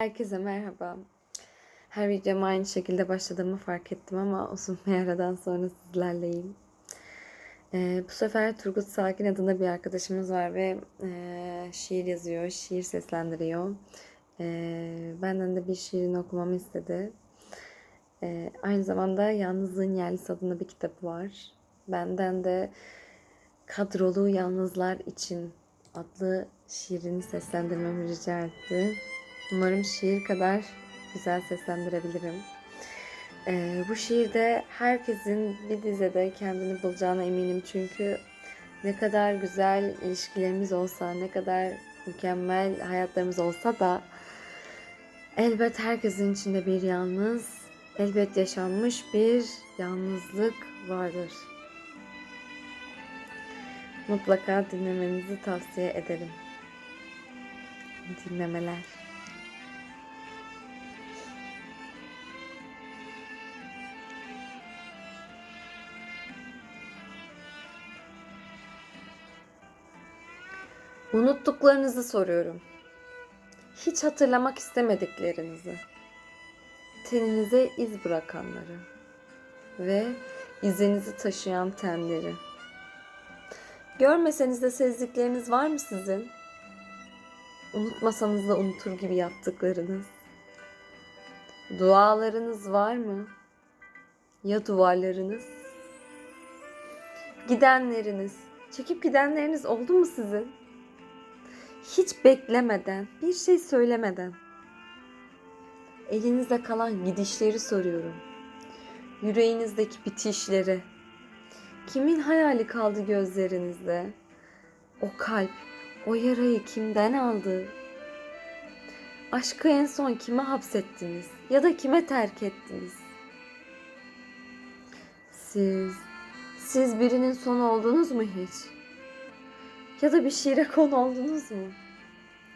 Herkese merhaba. Her videoma aynı şekilde başladığımı fark ettim ama uzun bir aradan sonra sizlerleyim. Ee, bu sefer Turgut Sakin adında bir arkadaşımız var ve e, şiir yazıyor, şiir seslendiriyor. Ee, benden de bir şiirini okumamı istedi. Ee, aynı zamanda Yalnızlığın Yerlisi adında bir kitabı var. Benden de Kadrolu Yalnızlar için adlı şiirini seslendirmemi rica etti. Umarım şiir kadar güzel seslendirebilirim. Ee, bu şiirde herkesin bir dizede kendini bulacağına eminim çünkü ne kadar güzel ilişkilerimiz olsa, ne kadar mükemmel hayatlarımız olsa da elbet herkesin içinde bir yalnız, elbet yaşanmış bir yalnızlık vardır. Mutlaka dinlemenizi tavsiye ederim. Dinlemeler. Unuttuklarınızı soruyorum. Hiç hatırlamak istemediklerinizi. Teninize iz bırakanları ve izinizi taşıyan tenleri. Görmeseniz de sezdikleriniz var mı sizin? Unutmasanız da unutur gibi yaptıklarınız. Dualarınız var mı? Ya duvarlarınız? Gidenleriniz, çekip gidenleriniz oldu mu sizin? Hiç beklemeden, bir şey söylemeden. Elinizde kalan gidişleri soruyorum. Yüreğinizdeki bitişleri. Kimin hayali kaldı gözlerinizde? O kalp, o yarayı kimden aldı? Aşkı en son kime hapsettiniz ya da kime terk ettiniz? Siz, siz birinin sonu oldunuz mu hiç? Ya da bir şiire konu oldunuz mu?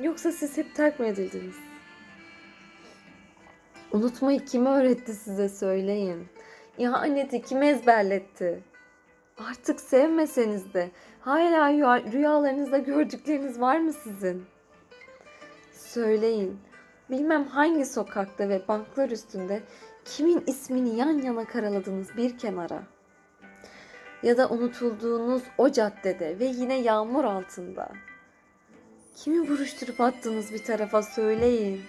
Yoksa siz hep terk mi edildiniz? Unutmayı kim öğretti size söyleyin. İhaneti kim ezberletti? Artık sevmeseniz de hala rüya- rüyalarınızda gördükleriniz var mı sizin? Söyleyin. Bilmem hangi sokakta ve banklar üstünde kimin ismini yan yana karaladınız bir kenara ya da unutulduğunuz o caddede ve yine yağmur altında. Kimi buruşturup attınız bir tarafa söyleyin.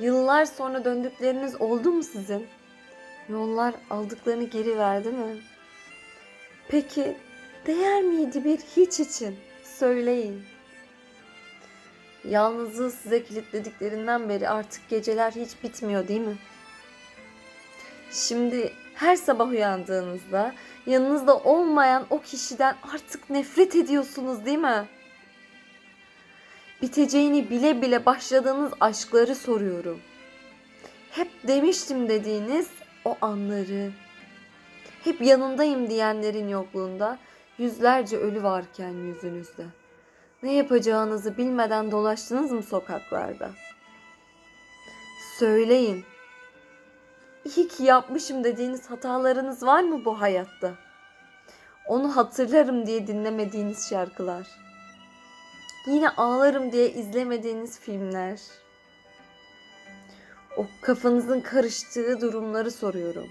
Yıllar sonra döndükleriniz oldu mu sizin? Yollar aldıklarını geri verdi mi? Peki değer miydi bir hiç için? Söyleyin. Yalnızlığı size kilitlediklerinden beri artık geceler hiç bitmiyor değil mi? Şimdi her sabah uyandığınızda yanınızda olmayan o kişiden artık nefret ediyorsunuz değil mi? Biteceğini bile bile başladığınız aşkları soruyorum. Hep demiştim dediğiniz o anları. Hep yanındayım diyenlerin yokluğunda yüzlerce ölü varken yüzünüzde. Ne yapacağınızı bilmeden dolaştınız mı sokaklarda? Söyleyin. İyi ki yapmışım dediğiniz hatalarınız var mı bu hayatta? Onu hatırlarım diye dinlemediğiniz şarkılar. Yine ağlarım diye izlemediğiniz filmler. O kafanızın karıştığı durumları soruyorum.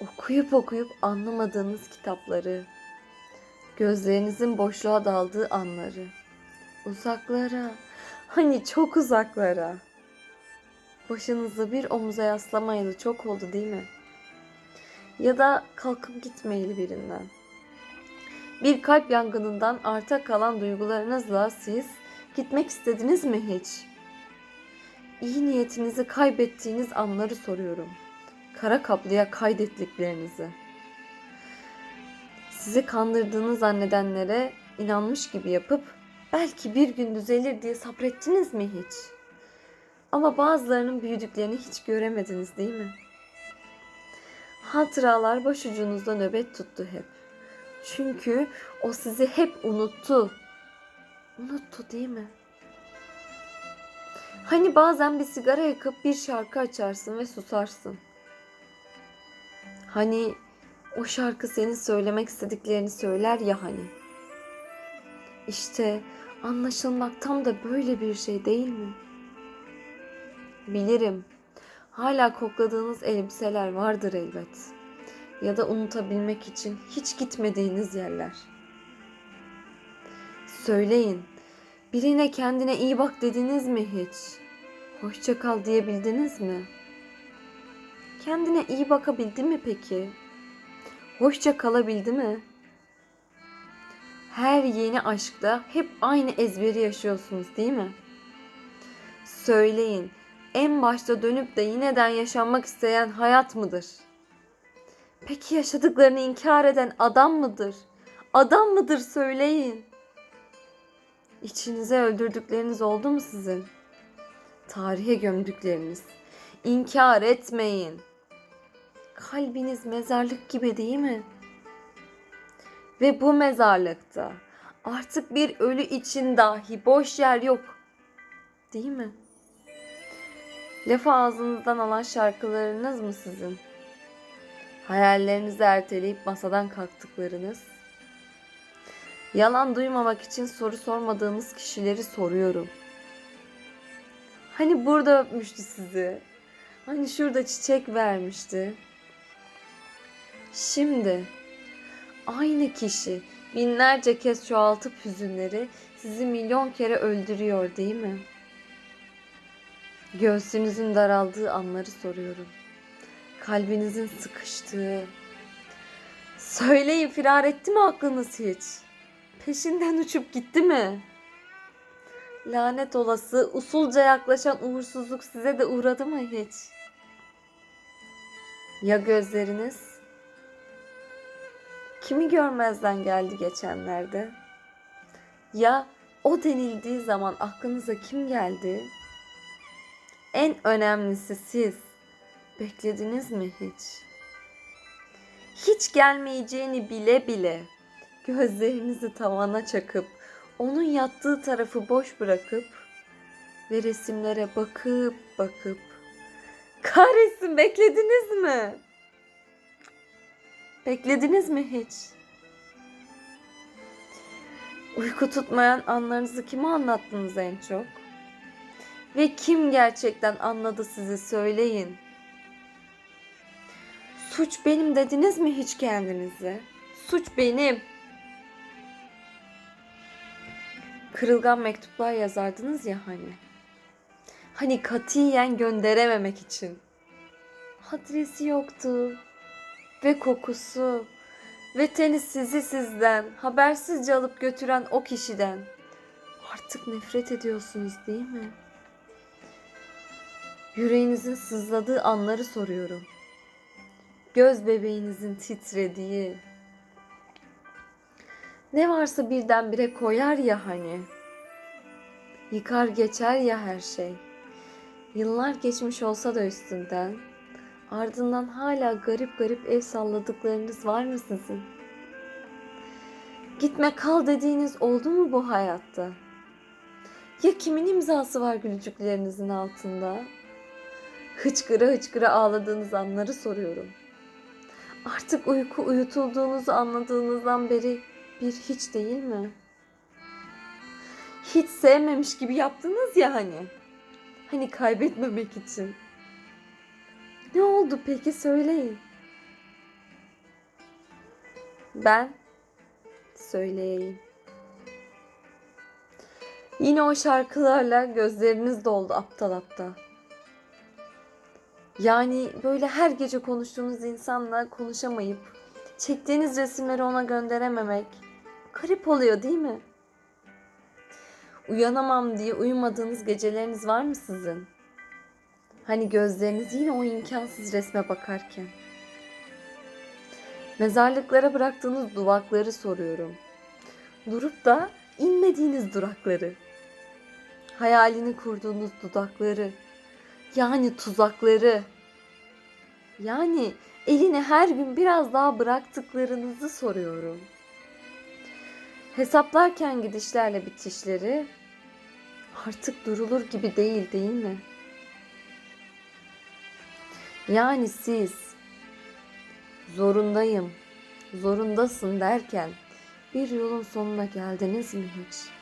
Okuyup okuyup anlamadığınız kitapları. Gözlerinizin boşluğa daldığı anları. Uzaklara, hani çok uzaklara. Başınızı bir omuza yaslamayalı çok oldu değil mi? Ya da kalkıp gitmeyeli birinden. Bir kalp yangınından arta kalan duygularınızla siz gitmek istediniz mi hiç? İyi niyetinizi kaybettiğiniz anları soruyorum. Kara kaplıya kaydettiklerinizi. Sizi kandırdığını zannedenlere inanmış gibi yapıp belki bir gün düzelir diye sabrettiniz mi hiç? Ama bazılarının büyüdüklerini hiç göremediniz değil mi? Hatıralar başucunuzda nöbet tuttu hep. Çünkü o sizi hep unuttu. Unuttu değil mi? Hani bazen bir sigara yakıp bir şarkı açarsın ve susarsın. Hani o şarkı senin söylemek istediklerini söyler ya hani. İşte anlaşılmak tam da böyle bir şey değil mi? Bilirim. Hala kokladığınız elbiseler vardır elbet. Ya da unutabilmek için hiç gitmediğiniz yerler. Söyleyin. Birine kendine iyi bak dediniz mi hiç? Hoşça kal diyebildiniz mi? Kendine iyi bakabildi mi peki? Hoşça kalabildi mi? Her yeni aşkta hep aynı ezberi yaşıyorsunuz değil mi? Söyleyin, en başta dönüp de yineden yaşanmak isteyen hayat mıdır? Peki yaşadıklarını inkar eden adam mıdır? Adam mıdır söyleyin. İçinize öldürdükleriniz oldu mu sizin? Tarihe gömdükleriniz. İnkar etmeyin. Kalbiniz mezarlık gibi değil mi? Ve bu mezarlıkta artık bir ölü için dahi boş yer yok. Değil mi? Lafı ağzınızdan alan şarkılarınız mı sizin? Hayallerinizi erteleyip masadan kalktıklarınız? Yalan duymamak için soru sormadığınız kişileri soruyorum. Hani burada öpmüştü sizi? Hani şurada çiçek vermişti? Şimdi aynı kişi binlerce kez çoğaltıp hüzünleri sizi milyon kere öldürüyor değil mi? Göğsünüzün daraldığı anları soruyorum. Kalbinizin sıkıştığı. Söyleyin firar etti mi aklınız hiç? Peşinden uçup gitti mi? Lanet olası usulca yaklaşan uğursuzluk size de uğradı mı hiç? Ya gözleriniz? Kimi görmezden geldi geçenlerde? Ya o denildiği zaman aklınıza kim geldi? En önemlisi siz. Beklediniz mi hiç? Hiç gelmeyeceğini bile bile gözlerinizi tavana çakıp onun yattığı tarafı boş bırakıp ve resimlere bakıp bakıp kahretsin beklediniz mi? Beklediniz mi hiç? Uyku tutmayan anlarınızı kime anlattınız en çok? Ve kim gerçekten anladı sizi söyleyin. Suç benim dediniz mi hiç kendinize? Suç benim. Kırılgan mektuplar yazardınız ya hani. Hani katiyen gönderememek için. Adresi yoktu. Ve kokusu. Ve teni sizi sizden, habersizce alıp götüren o kişiden. Artık nefret ediyorsunuz değil mi? Yüreğinizin sızladığı anları soruyorum. Göz bebeğinizin titrediği. Ne varsa birdenbire koyar ya hani. Yıkar geçer ya her şey. Yıllar geçmiş olsa da üstünden. Ardından hala garip garip el salladıklarınız var mı sizin? Gitme kal dediğiniz oldu mu bu hayatta? Ya kimin imzası var gülücüklerinizin altında? Hıçkıra hıçkıra ağladığınız anları soruyorum. Artık uyku uyutulduğunuzu anladığınızdan beri bir hiç değil mi? Hiç sevmemiş gibi yaptınız ya hani. Hani kaybetmemek için. Ne oldu peki söyleyin. Ben söyleyeyim. Yine o şarkılarla gözleriniz doldu aptal aptal. Yani böyle her gece konuştuğunuz insanla konuşamayıp çektiğiniz resimleri ona gönderememek garip oluyor değil mi? Uyanamam diye uyumadığınız geceleriniz var mı sizin? Hani gözleriniz yine o imkansız resme bakarken. Mezarlıklara bıraktığınız duvakları soruyorum. Durup da inmediğiniz durakları. Hayalini kurduğunuz dudakları. Yani tuzakları. Yani eline her gün biraz daha bıraktıklarınızı soruyorum. Hesaplarken gidişlerle bitişleri artık durulur gibi değil değil mi? Yani siz zorundayım, zorundasın derken bir yolun sonuna geldiniz mi hiç?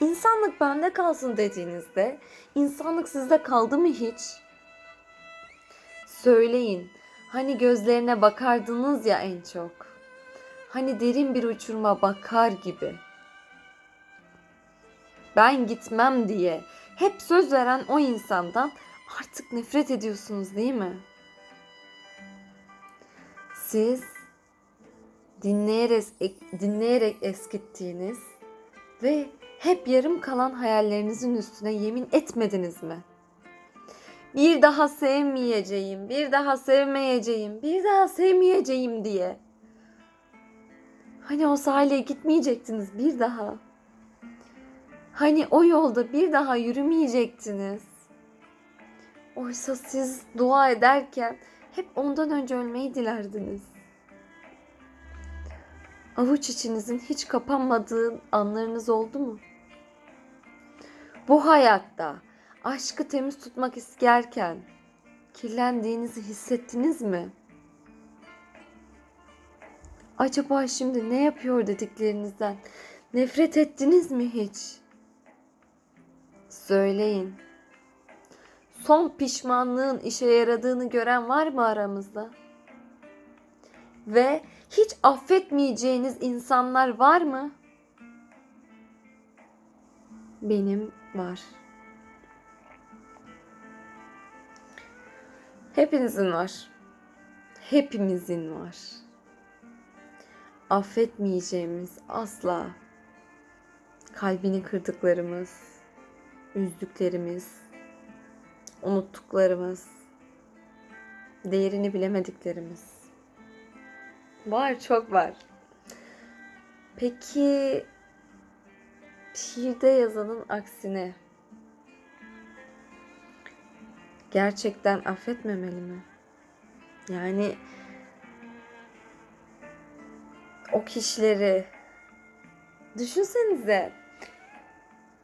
İnsanlık bende kalsın dediğinizde insanlık sizde kaldı mı hiç? Söyleyin. Hani gözlerine bakardınız ya en çok. Hani derin bir uçuruma bakar gibi. Ben gitmem diye hep söz veren o insandan artık nefret ediyorsunuz değil mi? Siz dinleyerek, dinleyerek eskittiğiniz ve hep yarım kalan hayallerinizin üstüne yemin etmediniz mi? Bir daha sevmeyeceğim, bir daha sevmeyeceğim, bir daha sevmeyeceğim diye. Hani o sahile gitmeyecektiniz bir daha. Hani o yolda bir daha yürümeyecektiniz. Oysa siz dua ederken hep ondan önce ölmeyi dilerdiniz. Avuç içinizin hiç kapanmadığı anlarınız oldu mu? Bu hayatta aşkı temiz tutmak isterken kirlendiğinizi hissettiniz mi? Acaba şimdi ne yapıyor dediklerinizden nefret ettiniz mi hiç? Söyleyin. Son pişmanlığın işe yaradığını gören var mı aramızda? Ve hiç affetmeyeceğiniz insanlar var mı? Benim var. Hepinizin var. Hepimizin var. Affetmeyeceğimiz asla kalbini kırdıklarımız, üzdüklerimiz, unuttuklarımız, değerini bilemediklerimiz. Var, çok var. Peki şiirde yazanın aksine gerçekten affetmemeli mi? Yani o kişileri düşünsenize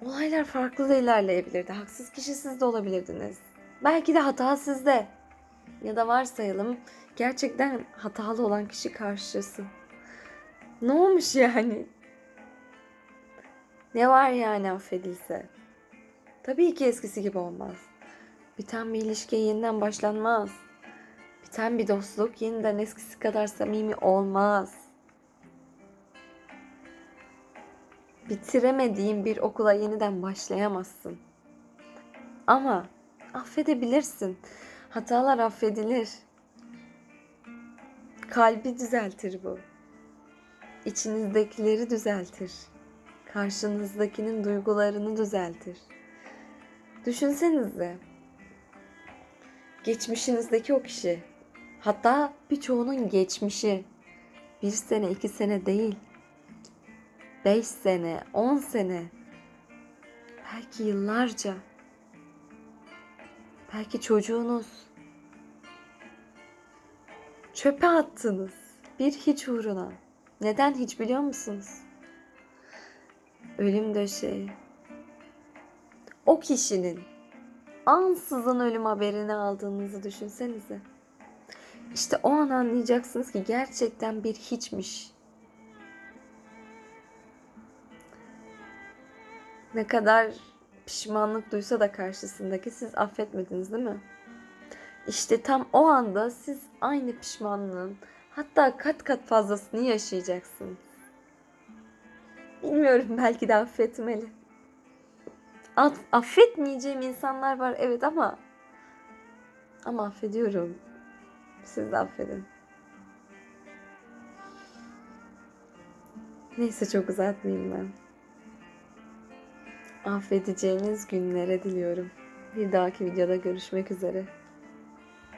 olaylar farklı da ilerleyebilirdi. Haksız kişi siz de olabilirdiniz. Belki de hata sizde. Ya da varsayalım gerçekten hatalı olan kişi karşısı. Ne olmuş yani? Ne var yani affedilse? Tabii ki eskisi gibi olmaz. Biten bir ilişkiye yeniden başlanmaz. Biten bir dostluk yeniden eskisi kadar samimi olmaz. Bitiremediğin bir okula yeniden başlayamazsın. Ama affedebilirsin. Hatalar affedilir. Kalbi düzeltir bu. İçinizdekileri düzeltir. Karşınızdakinin duygularını düzeltir. Düşünsenize. Geçmişinizdeki o kişi. Hatta birçoğunun geçmişi. Bir sene, iki sene değil. Beş sene, on sene. Belki yıllarca. Belki çocuğunuz. Çöpe attınız. Bir hiç uğruna. Neden hiç biliyor musunuz? Ölüm döşeği. O kişinin ansızın ölüm haberini aldığınızı düşünsenize. İşte o an anlayacaksınız ki gerçekten bir hiçmiş. Ne kadar pişmanlık duysa da karşısındaki siz affetmediniz değil mi? İşte tam o anda siz aynı pişmanlığın hatta kat kat fazlasını yaşayacaksınız. Bilmiyorum belki de affetmeli. Aff affetmeyeceğim insanlar var evet ama ama affediyorum. Siz de affedin. Neyse çok uzatmayayım ben. Affedeceğiniz günlere diliyorum. Bir dahaki videoda görüşmek üzere.